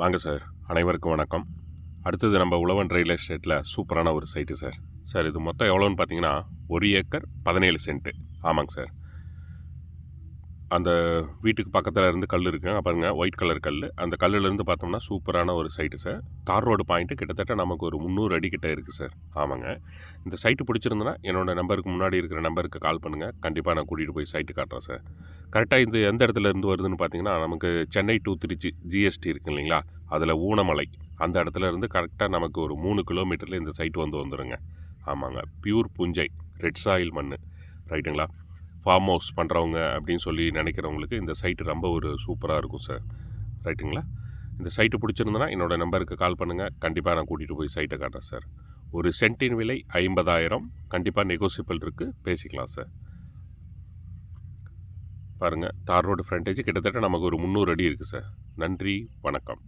வாங்க சார். அனைவருக்கும் வணக்கம். அடுத்தது நம்ம உழவன் ரயில்வே எஸ்டேட்டில் சூப்பரான ஒரு சைட்டு சார். சார் இது மொத்தம் எவ்வளோன்னு பார்த்தீங்கன்னா ஒரு ஏக்கர் பதினேழு சென்ட்டு ஆமாங்க சார். அந்த வீட்டுக்கு பக்கத்தில் இருந்து கல் இருக்குங்க பாருங்க ஒயிட் கலர் கல் அந்த கல்லுலேருந்து பார்த்தோம்னா சூப்பரான ஒரு சைட்டு சார். தார் ரோடு பாயிண்ட்டு கிட்டத்தட்ட நமக்கு ஒரு முந்நூறு அடி கிட்டே இருக்குது சார். ஆமாங்க. இந்த சைட்டு பிடிச்சிருந்தனா என்னோடய நம்பருக்கு முன்னாடி இருக்கிற நம்பருக்கு கால் பண்ணுங்கள் கண்டிப்பாக நான் கூட்டிகிட்டு போய் சைட்டு காட்டுறேன் சார். கரெக்டாக இந்த எந்த இடத்துல இருந்து வருதுன்னு பார்த்தீங்கன்னா நமக்கு சென்னை டு திருச்சி ஜிஎஸ்டி இருக்கு இல்லைங்களா? அதில் ஊனமலை. அந்த இடத்துல இருந்து கரெக்டாக நமக்கு ஒரு மூணு கிலோமீட்டரில் இந்த சைட்டு வந்து வந்துடுங்க ஆமாங்க. பியூர் புஞ்சை ரெட் சாயில் மண் ரைட்டுங்களா ஃபார்ம் ஹவுஸ் பண்ணுறவங்க அப்படின்னு சொல்லி நினைக்கிறவங்களுக்கு இந்த சைட்டு ரொம்ப ஒரு சூப்பராக இருக்கும் சார் ரைட்டுங்களா இந்த சைட்டு பிடிச்சிருந்தனா என்னோடய நம்பருக்கு கால் பண்ணுங்கள் கண்டிப்பாக நான் கூட்டிகிட்டு போய் சைட்டை காட்டுறேன் சார் ஒரு சென்ட்டின் விலை ஐம்பதாயிரம். கண்டிப்பாக நெகோசியபிள் இருக்குது பேசிக்கலாம் சார் பாருங்கள் தார் ரோடு ஃப்ரண்டேஜ் கிட்டத்தட்ட நமக்கு ஒரு முந்நூறு அடி இருக்குது சார் நன்றி வணக்கம்.